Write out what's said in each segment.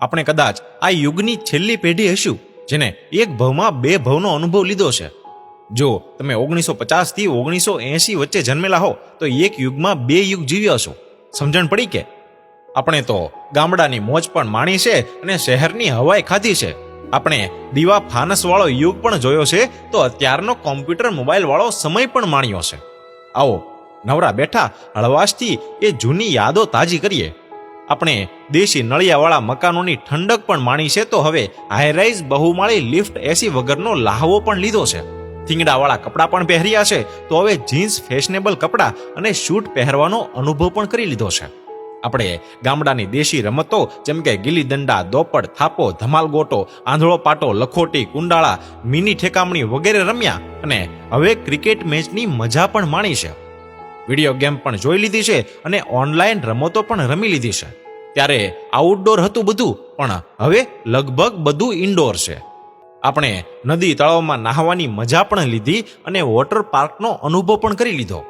આપણે કદાચ આ યુગની છેલ્લી પેઢી હશું, જેને એક ભવમાં બે ભવનો અનુભવ લીધો છે. જો તમે ઓગણીસો પચાસથી ઓગણીસો એંશી વચ્ચે જન્મેલા હો, તો એક યુગમાં બે યુગ જીવ્યા છો સમજણ પડી કે? આપણે તો ગામડાની મોજ પણ માણી છે અને શહેરની હવાઈ ખાધી છે. આપણે દીવા ફાનસ વાળો યુગ પણ જોયો છે, તો અત્યારનો કોમ્પ્યુટર મોબાઈલ વાળો સમય પણ માણ્યો છે. આવો, નવરા બેઠા હળવાશથી એ જૂની યાદો તાજી કરીએ. આપણે દેશી નળિયાવાળા મકાનોની ઠંડક પણ માણી છે, તો હવે હાઈરાઈઝ બહુમાળી લિફ્ટ એસી વગરનો લાહવો પણ લીધો છે. થીંગડાવાળા કપડાં પણ પહેર્યા છે, તો હવે જીન્સ ફેશનેબલ કપડાં અને શૂટ પહેરવાનો અનુભવ પણ કરી લીધો છે. આપણે ગામડાની દેશી રમતો, જેમ કે ગીલી દંડા દોપડ, થાપો ધમાલ ગોટો આંધળો પાટો લખોટી, કુંડાળા, મિની ઠેકામણી વગેરે રમ્યા અને હવે ક્રિકેટ મેચની મજા પણ માણી છે. વીડિયો ગેમ પણ જોઈ લીધી છે અને ઓનલાઈન રમતો પણ રમી લીધી છે. ત્યારે આઉટડોર હતું બધું, પણ હવે લગભગ બધું ઇન્ડોર છે. આપણે નદી તળાવમાં નાહવાની મજા પણ લીધી અને વોટર પાર્કનો અનુભવ પણ કરી લીધો.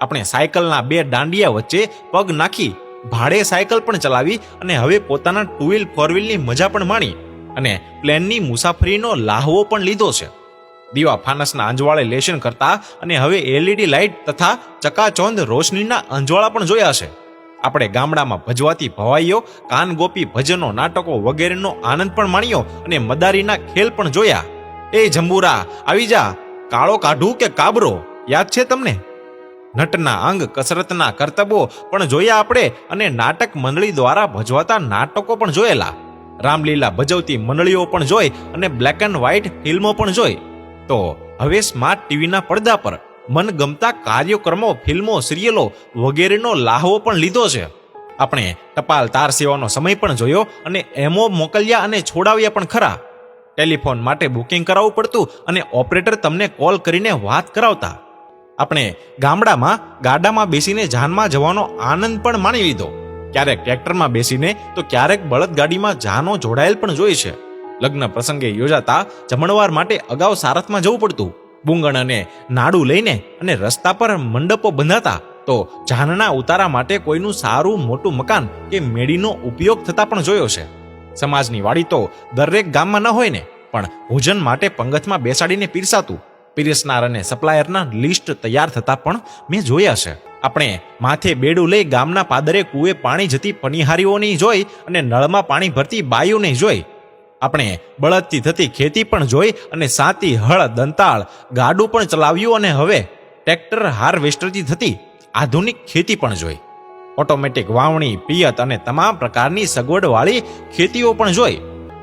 આપણે સાયકલના બે દાંડિયા વચ્ચે પગ નાખી ભાડે સાયકલ પણ ચલાવી અને હવે પોતાના ટુ વ્હીલ ફોર વ્હીલની મજા પણ માણી અને પ્લેનની મુસાફરીનો લાહવો પણ લીધો છે. દીવા ફાનસના અંજવાળે લેશન કરતા અને હવે એલઈડી લાઇટ તથા ચકાચોંદ રોશનીના અંજવાળા પણ જોયા છે. આપણે ગામડામાં ભજવાતી ભવાઈઓ કાન ગોપી ભજનો, નાટકો વગેરેનો આનંદ પણ માણ્યો અને મદારીના ખેલ પણ જોયા. એ જંબુરા, આવી જા. કાળો કાઢું કે કાબરો? યાદ છે તમને? નટના અંગ કસરતના કરતબો પણ જોયા આપણે અને નાટક મંડળી દ્વારા ભજવાતા નાટકો પણ જોયેલા. રામલીલા ભજવતી મંડળીઓ પણ જોઈ અને બ્લેક એન્ડ વ્હાઇટ ફિલ્મો પણ જોઈ. તો હવે સ્માર્ટ ટીવીના પડદા પર મનગમતા કાર્યક્રમો, ફિલ્મો, સિરિયલો વગેરેનો લાહવો પણ લીધો છે. આપણે ટપાલ તાર સેવાનો સમય પણ જોયો અને એમો મોકલ્યા અને છોડાવ્યા પણ ખરા. ટેલિફોન માટે બુકિંગ કરાવવું પડતું અને ઓપરેટર તમને કોલ કરીને વાત કરાવતા. આપણે ગામડામાં, ગાડામાં બેસીને જાનમાં જવાનો આનંદ પણ માણી લીધો. ક્યારેક ટ્રેક્ટરમાં બેસીને તો ક્યારેક બળદગાડીમાં જાનો જોડાયેલ પણ જોઈ છે. લગ્ન પ્રસંગે યોજાતા જમણવાર માટે અગાઉ સારથમાં જવું પડતું. બુંગણ અને નાડું લઈને અને રસ્તા પર મંડપો બંધાતા તો જાનના ઉતારા માટે કોઈનું સારું મોટું મકાન કે મેડીનો ઉપયોગ થતા પણ જોયો છે. સમાજની વાડી તો દરેક ગામમાં ન હોય ને, પણ ભોજન માટે પંગતમાં બેસાડીને પીરસાતું. પીરસનાર અને સપ્લાયરના લિસ્ટ તૈયાર થતા પણ મેં જોયા છે. આપણે માથે બેડું લઈ ગામના પાદરે કુએ પાણી જતી પનિહારીઓની જોઈ અને નળમાં પાણી ભરતી બાઈઓને જોઈ આપણે બળદથી થતી ખેતી પણ જોઈ અને સાતી, હળ, દંતાળ, ગાડું પણ ચલાવ્યું અને હવે ટ્રેક્ટર હાર્વેસ્ટરથી થતી આધુનિક ખેતી પણ જોઈ. ઓટોમેટિક વાવણી, પિયત અને તમામ પ્રકારની સગવડવાળી ખેતીઓ પણ જોઈ.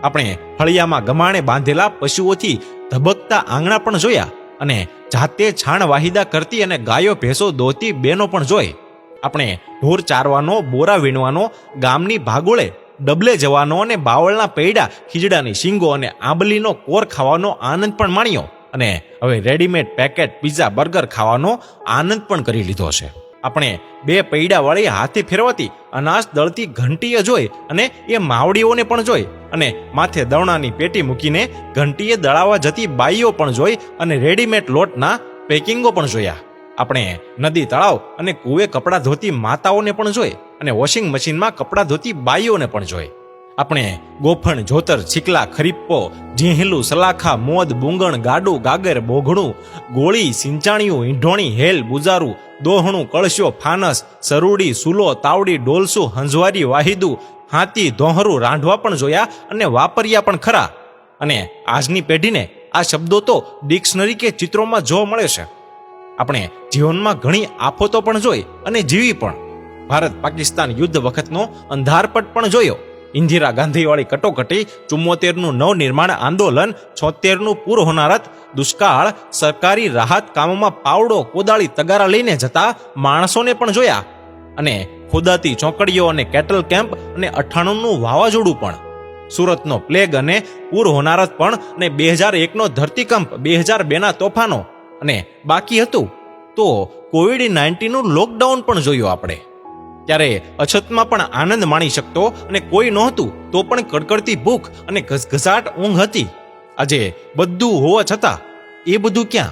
આપણે ફળિયામાં ગમાણે બાંધેલા પશુઓથી ધબકતા આંગણા પણ જોયા અને જાતે છાણ વાહિદા કરતી અને ગાયો, ભેંસો, દોતી બેનો પણ જોઈ. આપણે ઢોર ચારવાનો, બોરા વીણવાનો ગામની ભાગોળે ડબલે જવાનો અને બાવળના પૈડા, ખીજડાની શીંગો અને આંબલીનો કોર ખાવાનો આનંદ પણ માણ્યો અને હવે રેડીમેડ પેકેટ પીઝા બર્ગર ખાવાનો આનંદ પણ કરી લીધો છે. આપણે બે પૈડાવાળી હાથે ફેરવાતી, અનાજ દળતી ઘંટીએ જોઈ અને એ માવડીઓને પણ જોઈ અને માથે દવણાની પેટી મૂકીને ઘંટીએ દળાવવા જતી બાઈઓ પણ જોઈ અને રેડીમેડ લોટના પેકિંગો પણ જોયા. આપણે નદી તળાવ અને કુએ કપડાં ધોતી માતાઓને પણ જોઈ અને વોશિંગ મશીનમાં કપડાં ધોતી બાઈઓને પણ જોઈ. આપણે ગોફણ, જોતર, છીકલા, ખરીપ્પો, ઝીંહલું, સલાખા, મોદ, બુંગણ, ગાડું, ગાગર બોઘણું ગોળી, સિંચાણિયું, ઈંઢોણી, હેલ, બુજારું, દોહણું, કળશો, ફાનસ, સરુડી, સુલો, તાવડી, ડોલસું, હંજવારી, વાહિદું, હાથી, ધોહરું રાંઢવા પણ જોયા અને વાપર્યા પણ ખરા. અને આજની પેઢીને આ શબ્દો તો ડિક્શનરી કે ચિત્રોમાં જોવા મળે છે. આપણે જીવનમાં ઘણી આફતો પણ જોઈ અને જીવી પણ. ભારત પાકિસ્તાન યુદ્ધ વખતનો અંધારપટ પણ જોયો. ઇન્દિરા ગાંધીવાળી કટોકટી ચુમ્મોતેરનું નવનિર્માણ આંદોલન, છોતેરનું પૂર હોનારત, દુષ્કાળ, સરકારી રાહત કામોમાં પાવડો કોદાળી તગારા લઈને જતા માણસોને પણ જોયા. અને ખોદાતી ચોકડીઓ અને કેટલ કેમ્પ અને અઠાણુંનું વાવાઝોડું પણ. સુરતનો પ્લેગ અને પૂર હોનારત પણ અને બે હજાર એકનો ધરતીકંપ બે હજાર બેના તોફાનો. અને બાકી હતું તો કોવિડ નાઇન્ટીનનું લોકડાઉન પણ જોયું આપણે. ત્યારે અછતમાં પણ આનંદ માણી શકતો અને કોઈ નહોતું તો પણ કડકડતી ભૂખ અને ઘસઘસાટ ઊંઘ હતી. આજે બધું હોવા છતાં એ બધું ક્યાં?